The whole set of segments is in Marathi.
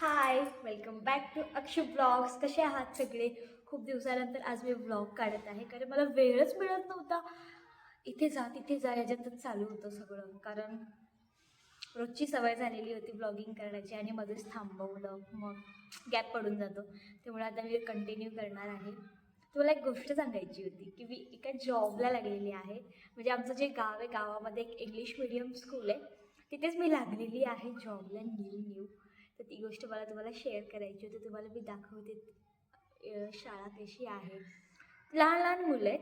Hi welcome back to Akshay blogs कसे आहात सगळे? खूप दिवसानंतर आज मी ब्लॉग काढत आहे कारण मला वेळच मिळत नव्हता. इथे जा तिथे जा याच्यातच चालू होतं सगळं. कारण रोजची सवय झालेली होती ब्लॉगिंग करण्याची आणि मध्येच थांबवलं मग गॅप पडून जातो. त्यामुळे आता मी कंटिन्यू करणार आहे. तुम्हाला एक गोष्ट सांगायची होती की मी एका जॉबला लागलेली आहे. म्हणजे आमचं जे गाव आहे गावामध्ये एक इंग्लिश मिडियम स्कूल आहे. तिथेच मी लागलेली आहे जॉबला न्यू न्यू तर ती गोष्ट मला तुम्हाला शेअर करायची होती. तुम्हाला मी दाखवते शाळा कशी आहे. लहान लहान मुलं आहेत.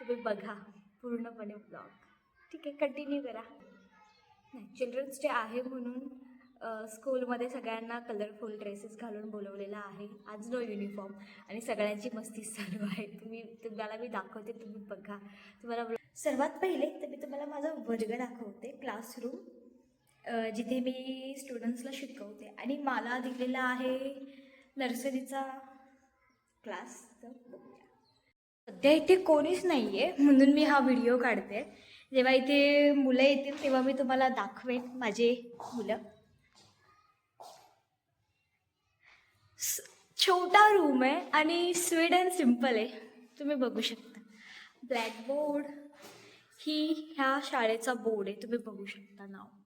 तुम्ही बघा पूर्णपणे ब्लॉग ठीक आहे कंटिन्यू करा. नाही चिल्ड्रन्स डे आहे म्हणून स्कूलमध्ये सगळ्यांना कलरफुल ड्रेसेस घालून बोलवलेला आहे. आज नो युनिफॉर्म आणि सगळ्यांची मस्ती चालू आहे. तुम्ही तुम्हाला मी दाखवते तुम्ही बघा. तुम्हाला सर्वात पहिले तर मी तुम्हाला माझा वर्ग दाखवते. क्लासरूम जिथे मी स्टुडंट्सला शिकवते. आणि मला दिलेला आहे नर्सरीचा क्लास तर बघूया. सध्या इथे कोणीच नाही आहे म्हणून मी हा व्हिडिओ काढते. जेव्हा इथे मुलं येतील तेव्हा मी तुम्हाला दाखवेन माझे मुलं. स- छोटा रूम आहे आणि स्वीट अँड सिंपल आहे. तुम्ही बघू शकता. ब्लॅकबोर्ड ही ह्या शाळेचा बोर्ड आहे. तुम्ही बघू शकता नाव.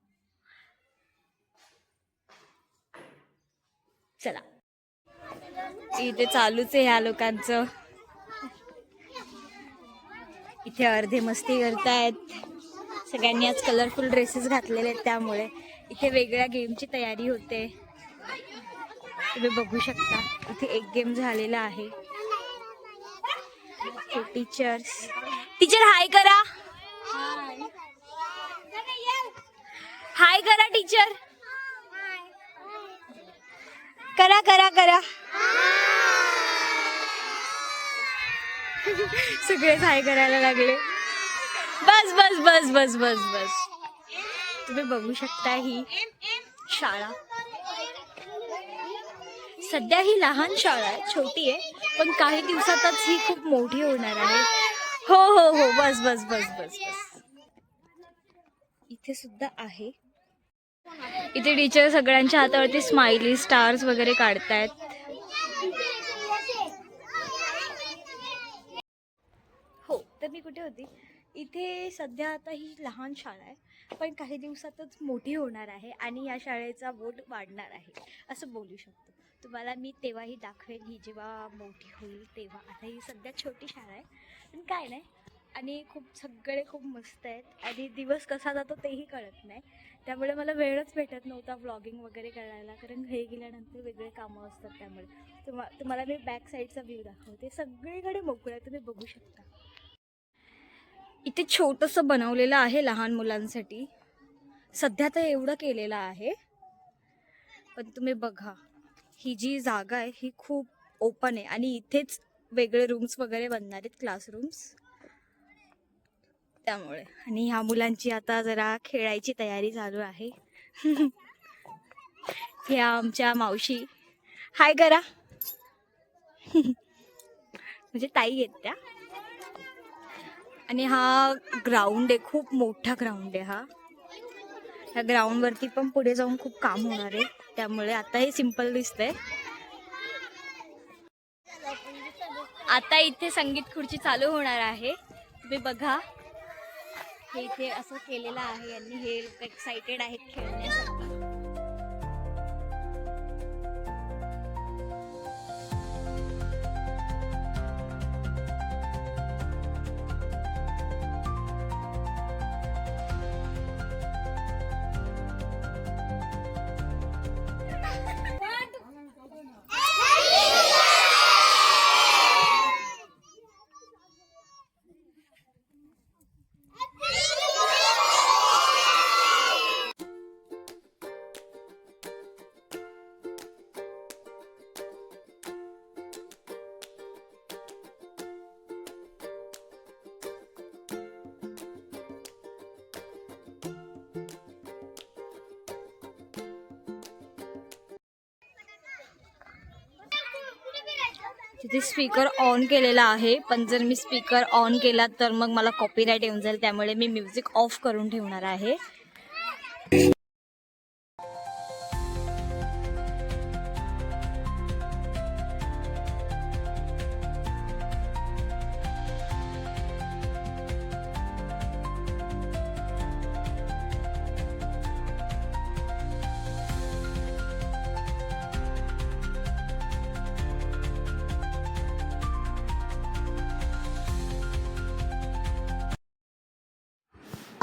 चला. इथे चालूच आहे ह्या लोकांचं. इथे अर्धे मस्ती करतायत. सगळ्यांनी आज कलरफुल ड्रेसेस घातलेले आहेत त्यामुळे. इथे वेगळ्या गेमची तयारी होते. तुम्ही बघू शकता. इथे एक गेम झालेला आहे. टीचर्स टीचर हाय करा. हाय करा टीचर करा करा करा. सगळेच हाय करायला लागले. बस बस बस बस बस बस. तुम्ही बघू शकता ही शाळा. सध्या ही लहान शाळा आहे छोटी आहे पण काही दिवसातच ही खूप मोठी होणार आहे. हो हो हो. बस बस बस बस बस. इथे सुद्धा आहे. इथे टीचर सगळ्यांच्या हातावरती स्माइली स्टार्स वगैरे काढतायत. हो तर मी कुठे होती? इथे सध्या आता ही लहान शाळा आहे पण काही दिवसातच मोठी होणार आहे आणि या शाळेचा बोट वाढणार आहे असं बोलू शकतो. तुम्हाला मी तेव्हाही दाखवेन ही जेव्हा मोठी होईल तेव्हा. आता ही सध्या छोटी शाळा आहे पण काय नाही. आणि खूप सगळे खूप मस्त आहेत. आणि दिवस कसा जातो तेही कळत नाही. त्यामुळे मला वेळच भेटत नव्हता व्लॉगिंग वगैरे करायला. कारण घरी गेल्यानंतर वेगळे कामं असतात त्यामुळे. तुम्हा तुम्हाला मी बॅक साईडचा व्ह्यू दाखवते. सगळीकडे मोकळं आहे. तुम्ही बघू शकता. इथे छोटंसं बनवलेलं आहे लहान मुलांसाठी. सध्या तर एवढं केलेलं आहे. पण तुम्ही बघा. ही जी जागा आहे ही खूप ओपन आहे. आणि इथेच वेगळे रूम्स वगैरे बनणार आहेत क्लासरूम्स त्यामुळे. आणि ह्या मुलांची आता जरा खेळायची तयारी चालू आहे. ह्या आमच्या मावशी. हाय करा म्हणजे ताई आहेत त्या. आणि हा ग्राउंड आहे खूप मोठा ग्राउंड आहे हा. ह्या ग्राउंडवरती पण पुढे जाऊन खूप काम होणार आहे. त्यामुळे आता हे सिंपल दिसतंय. आता इथे संगीत खुर्ची चालू होणार आहे. तुम्ही बघा. हे इथे असं केलेलं आहे यांनी हे एक्साइटेड आहेत खेळण्यासाठी. तिथे स्पीकर ऑन केलेला आहे. पण जर मी स्पीकर ऑन केला तर मग मला कॉपीराईट येऊन जाईल. त्यामुळे मी म्युझिक ऑफ करून ठेवणार आहे.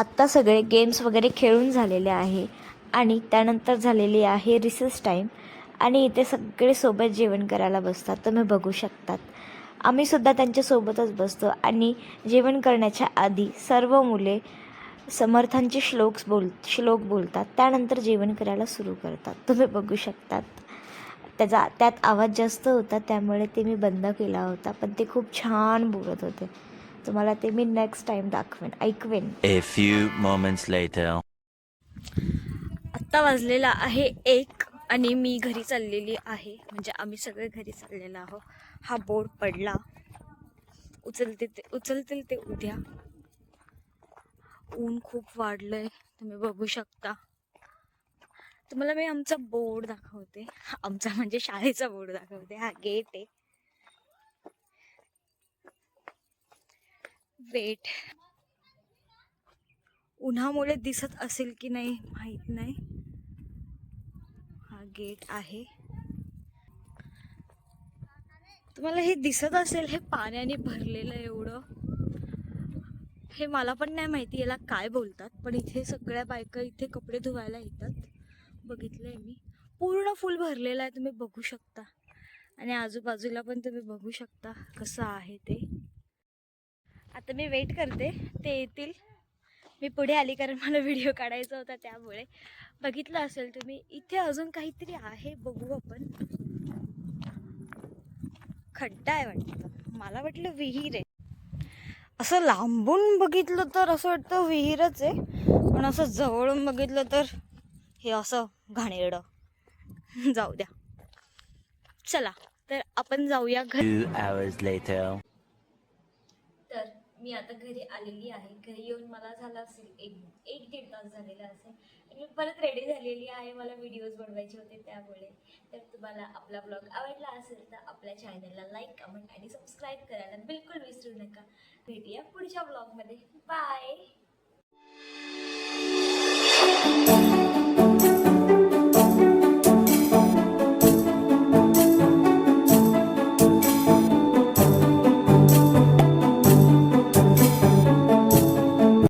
आत्ता सगळे गेम्स वगैरे खेळून झालेले आहे. आणि त्यानंतर झालेली आहे रिसेस टाईम आणि इथे सगळे सोबत जेवण करायला बसतात. तुम्ही बघू शकतात. आम्हीसुद्धा त्यांच्यासोबतच बसतो. आणि जेवण करण्याच्या आधी सर्व मुले समर्थांचे श्लोक्स बोल श्लोक बोलतात. त्यानंतर जेवण करायला सुरू करतात. तुम्ही बघू शकतात. त्याचा त्यात आवाज जास्त होता. त्यामुळे ते मी बंद केला होता. पण ते खूप छान बोलत होते. तुम्हाला ते मी नेक्स्ट टाईम दाखवेन. ऐकवेन. A few moments later. आत्ता वाजलेला आहे एक आणि मी घरी चाललेली आहे. म्हणजे आम्ही सगळे घरी चाललेलो आहो हा बोर्ड पडला. उचलते ते उचलतील ते उद्या. ऊन खूप वाढलंय. तुम्ही बघू शकता. तुम्हाला मी आमचा बोर्ड दाखवते. आमचा म्हणजे शाळेचा बोर्ड दाखवते. हा गेट आहे. वेट. उन्हामुळे दिसत असेल की नाही माहीत नाही. हा गेट आहे. तुम्हाला हे दिसत असेल हे पाण्याने भरलेलं आहे एवढं. हे मला पण नाही माहिती याला काय बोलतात पण इथे सगळ्या बायका इथे कपडे धुवायला येतात. बघितलंय मी. पूर्ण फुल भरलेलं आहे तुम्ही बघू शकता. आणि आजूबाजूला पण तुम्ही बघू शकता कसं आहे ते. आता मी वेट करते. ते येतील. मी पुढे आली कारण मला व्हिडिओ काढायचा होता त्यामुळे. बघितलं असेल तुम्ही. इथे अजून काहीतरी आहे. बघू आपण. खड्डा आहे वाटतं. मला वाटलं विहीर आहे. असं लांबून बघितलं तर असं वाटतं विहीरच आहे. पण असं जवळून बघितलं तर हे असं घाणेरडं. जाऊ द्या. चला तर आपण जाऊया घरी Two hours later. तर मी आता घरी आलेली आहे. घरी येऊन मला झाला असेल एक एक दीड तास झालेला असेल. मी परत रेडी झालेली आहे. मला व्हिडिओज बनवायचे होते त्यामुळे. तर तुम्हाला आपला ब्लॉग आवडला असेल तर आपल्या चॅनलला लाईक कमेंट आणि सबस्क्राईब करायला बिलकुल विसरू नका. भेटूया पुढच्या ब्लॉगमध्ये बाय